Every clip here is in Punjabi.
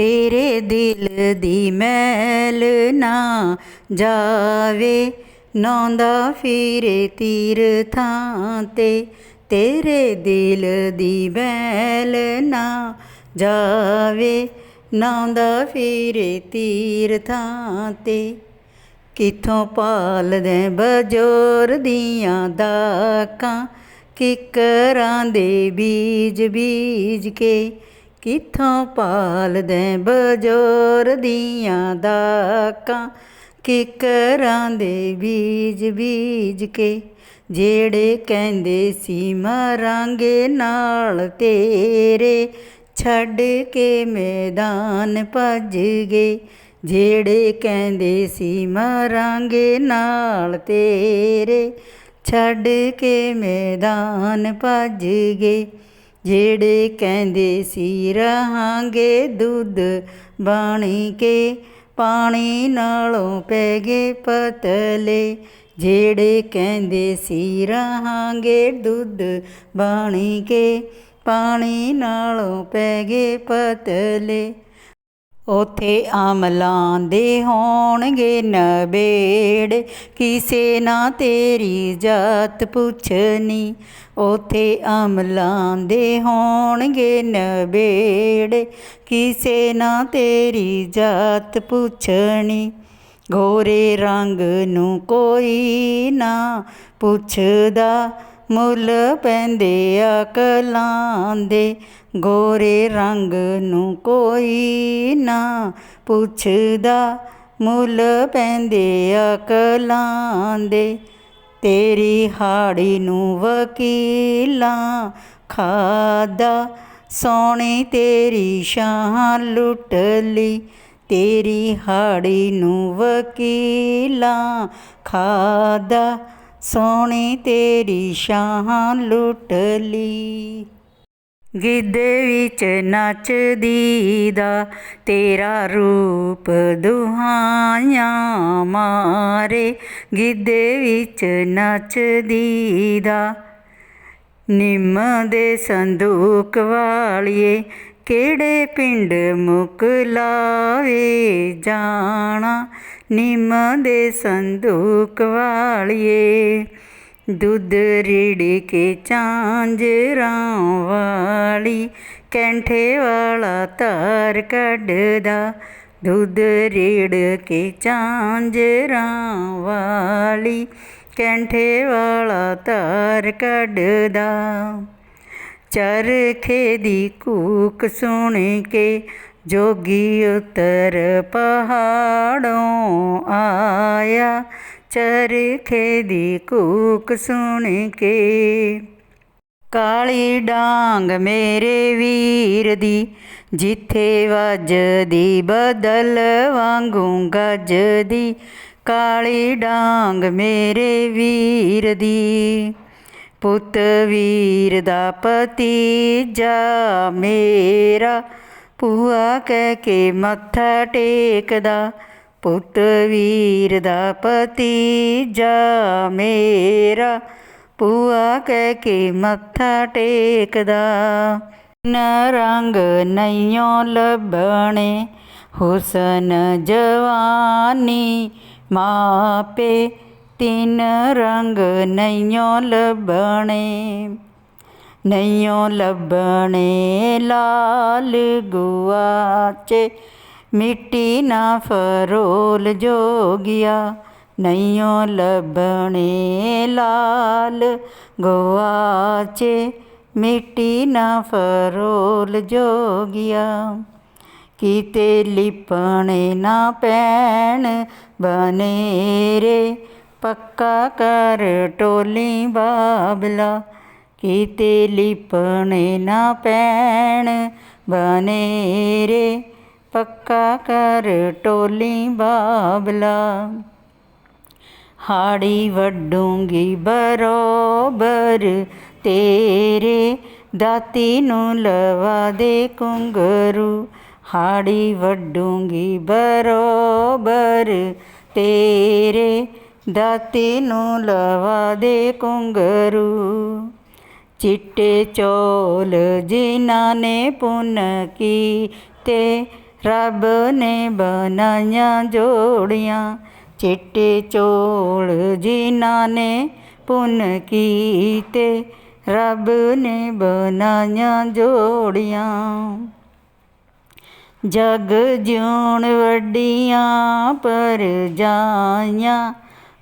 ਤੇਰੇ ਦਿਲ ਦੀ ਮੈਲ ਨਾ ਜਾਵੇ ਨੌਂਦਾ ਫਿਰੇ ਤੀਰ ਥਾਂ ਤੇ। ਤੇਰੇ ਦਿਲ ਦੀ ਮੈਲ ਨਾ ਜਾਵੇ ਨੌਂਦਾ ਫਿਰੇ ਤੀਰ ਥਾਂ ਤੇ। ਕਿੱਥੋਂ ਪਾਲਦੇ ਬਜੋਰ ਦੀਆਂ ਦਾਕਾਂ, ਕਿਕਰਾਂ ਦੇ ਬੀਜ ਬੀਜ ਕੇ। ਕਿੱਥੋਂ ਪਾਲਦੇ ਬਜੋਰ ਦੀਆਂ ਦਾਕਾਂ? ਕਿਕਰਾਂ ਦੇ ਬੀਜ ਬੀਜ ਕੇ ਜਿਹੜੇ ਕਹਿੰਦੇ ਸੀ ਮਰਾਂਗੇ ਨਾਲ ਤੇਰੇ ਛੱਡ ਕੇ ਮੈਦਾਨ ਭੱਜ ਗਏ। ਜਿਹੜੇ ਕਹਿੰਦੇ ਸੀ ਮਰਾਂਗੇ ਨਾਲ ਤੇਰੇ ਛੱਡ ਕੇ ਮੈਦਾਨ ਭੱਜ ਗਏ। ਜਿਹੜੇ ਕਹਿੰਦੇ ਸੀ, ਰਹਾਂਗੇ ਦੁੱਧ ਬਾਣੀ ਕੇ, ਪਾਣੀ ਨਾਲੋਂ ਪੈ ਗਏ ਪਤਲੇ। ਜਿਹੜੇ ਕਹਿੰਦੇ ਸੀ, ਰਹਾਂਗੇ ਦੁੱਧ ਬਾਣੀ ਕੇ, ਪਾਣੀ ਨਾਲੋਂ ਪੈ ਗਏ ਪਤਲੇ। ਉਥੇ ਅਮਲਾਂ ਦੇ ਹੋਣਗੇ ਨਬੇੜ। ਕਿਸੇ ਨਾ ਤੇਰੀ ਜਾਤ ਪੁੱਛਣੀ, ਉਥੇ ਅਮਲਾਂ ਦੇ ਹੋਣਗੇ ਨਬੇੜ। ਕਿਸੇ ਨਾ ਤੇਰੀ ਜਾਤ ਪੁੱਛਣੀ, ਗੋਰੇ ਰੰਗ ਨੂੰ ਕੋਈ ਨਾ ਪੁੱਛਦਾ। ਮੁੱਲ ਪੈਂਦੇ ਅਕਲਾਂ ਦੇ। ਗੋਰੇ ਰੰਗ ਨੂੰ ਕੋਈ ਨਾ ਪੁੱਛਦਾ, ਮੁੱਲ ਪੈਂਦੇ ਅਕਲਾਂ ਦੇ। ਤੇਰੀ ਹਾੜੀ ਨੂੰ ਵਕੀਲਾਂ ਖਾਦਾ, ਸੋਹਣੀ ਤੇਰੀ ਸ਼ਾਹ ਲੁੱਟ ਲਈ। ਤੇਰੀ ਹਾੜੀ ਨੂੰ ਵਕੀਲਾਂ ਖਾਦਾ ਸੋਹਣੀ ਤੇਰੀ ਸ਼ਾਹ ਲੁੱਟ ਲਈ। ਗਿੱਧੇ ਵਿੱਚ ਨੱਚਦੀ ਦਾ ਤੇਰਾ ਰੂਪ ਦੁਹਾਈਆਂ ਮਾਰੇ। ਗਿੱਧੇ ਵਿੱਚ ਨੱਚਦੀ ਦਾ ਨਿੰਮ ਦੇ ਸੰਦੂਕ ਵਾਲੀਏ, ਕਿਹੜੇ ਪਿੰਡ ਮੁਕਲਾਵੇ ਜਾਣਾ। ਨਿੰਮ ਦੇ ਸੰਦੂਕ ਵਾਲੀਏ, ਦੁੱਧ ਰਿੜ ਕੇ ਚਾਂਜਰਾਂ ਵਾਲੀ, ਕੈਂਠੇ ਵਾਲਾ ਤਾਰ ਕੱਢਦਾ, ਦੁੱਧ ਰਿੜ ਕੇ ਚਾਂਜਰਾਂ ਵਾਲੀ, ਕੈਂਠੇ ਵਾਲਾ ਤਾਰ ਕੱਢਦਾ। ਚਰਖੇ ਦੀ ਕੂਕ ਸੁਣ ਕੇ ਜੋਗੀ ਉਤਰ ਪਹਾੜੋਂ ਆਇਆ, ਚਰਖੇ ਦੀ ਕੂਕ ਸੁਣ ਕੇ। ਕਾਲੀ ਡਾਂਗ ਮੇਰੇ ਵੀਰ ਦੀ, ਜਿੱਥੇ ਵੱਜਦੀ ਬਦਲ ਵਾਂਗੂ ਗੱਜਦੀ ਕਾਲੀ ਡਾਂਗ ਮੇਰੇ ਵੀਰ ਦੀ, ਪੁੱਤ ਵੀਰ ਦਾ ਪਤੀ ਜਾ ਮੇਰਾ। ਭੂਆ ਕਹਿ ਕੇ ਮੱਥਾ ਟੇਕਦਾ, ਪੁੱਤ ਵੀਰ ਦਾ ਭਤੀਜਾ ਮੇਰਾ। ਭੂਆ ਕਹਿ ਕੇ ਮੱਥਾ ਟੇਕਦਾ, ਨ ਰੰਗ ਨਈਓ ਲੱਭਣੇ, ਹੁਸਨ ਜਵਾਨੀ ਮਾਪੇ ਤਿੰਨ ਰੰਗ ਨਈਓ ਲੱਭਣੇ। ਨਈਓ ਲੱਭਣੇ ਲਾਲ ਗੁਆਚੇ, ਮਿੱਟੀ ਨਾ ਫਰੋਲ ਜੋਗਿਆ। ਨਈਓ ਲੱਭਣੇ ਲਾਲ ਗੁਆਚੇ, ਮਿੱਟੀ ਨਾ ਫਰੋਲ ਜੋਗਿਆ। ਕੀਤੇ ਲਿਪਣੇ ਨਾ ਪੈਣ ਬਨੇਰੇ, ਪੱਕਾ ਕਰ ਟੋਲੀ ਬਾਬਲਾ। ਕੀਤੇ ਲਿਪਣੇ ਨਾ ਪੈਣ। ਬਨੇਰੇ ਪੱਕਾ ਕਰ ਟੋਲੀ ਬਾਬਲਾ। ਹਾੜੀ ਵੱਡੂੰਗੀ ਬਰੋਬਰ, ਤੇਰੇ ਦਾਤੀ ਨੂੰ ਲਵਾ ਦੇ ਕੁੰਗਰੂ ਹਾੜੀ ਵੱਡੂੰਗੀ ਬਰੋਬਰ, ਤੇਰੇ ਦਾਤੀ ਨੂੰ ਲਵਾ ਦੇ ਕੁੰਗਰੂ ਚਿੱਟੇ ਚੋਲ ਜਿਨ੍ਹਾਂ ਨੇ ਪੁੰਨ ਕੀਤੇ, ਰੱਬ ਨੇ ਬਣਾਈਆਂ ਜੋੜੀਆਂ। ਚਿੱਟੇ ਚੋਲ ਜਿਨ੍ਹਾਂ ਨੇ ਪੁੰਨ ਕੀਤੇ, ਰੱਬ ਨੇ ਬਣਾਈਆਂ ਜੋੜੀਆਂ। ਜਗ ਜਿਉਣ ਵੱਡੀਆਂ ਪਰ ਜਾਈਆਂ,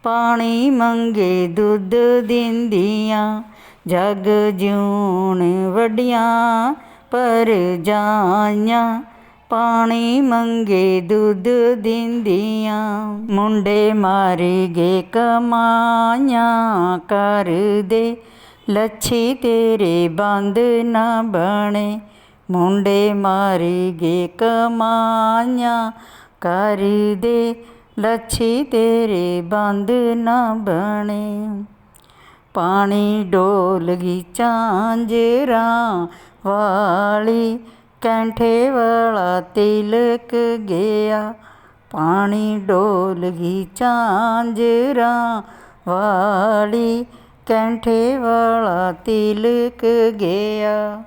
ਪਾਣੀ ਮੰਗੇ ਦੁੱਧ ਦਿੰਦੀਆਂ। ਜਗ ਜਿਉਣ ਵੱਡੀਆਂ ਪਰ ਜਾਈਆਂ, ਪਾਣੀ ਮੰਗੇ ਦੁੱਧ ਦਿੰਦੀਆਂ, ਮੁੰਡੇ ਮਾਰੇ ਗੇ ਕਮਾਈਆਂ ਕਰਦੇ ਲੱਛੀ ਤੇਰੇ ਬੰਦ ਨਾ ਬਣੇ, ਮੁੰਡੇ ਮਾਰੀ ਗੇ ਕਮਾਈਆਂ ਕਰਦੇ ਲੱਛੀ ਤੇਰੇ ਬੰਦ ਨਾ ਬਣੇ। ਪਾਣੀ ਡੋਲ ਗਈ ਵਾਲੀ, ਕੈਂਠੇ ਵਾਲਾ ਤਿਲਕ ਗਿਆ। ਪਾਣੀ ਡੋਲ ਗਈ ਝਾਂਜਰਾਂ ਵਾਲੀ, ਕੈਂਠੇ ਵਾਲਾ ਤਿਲਕ ਗਿਆ।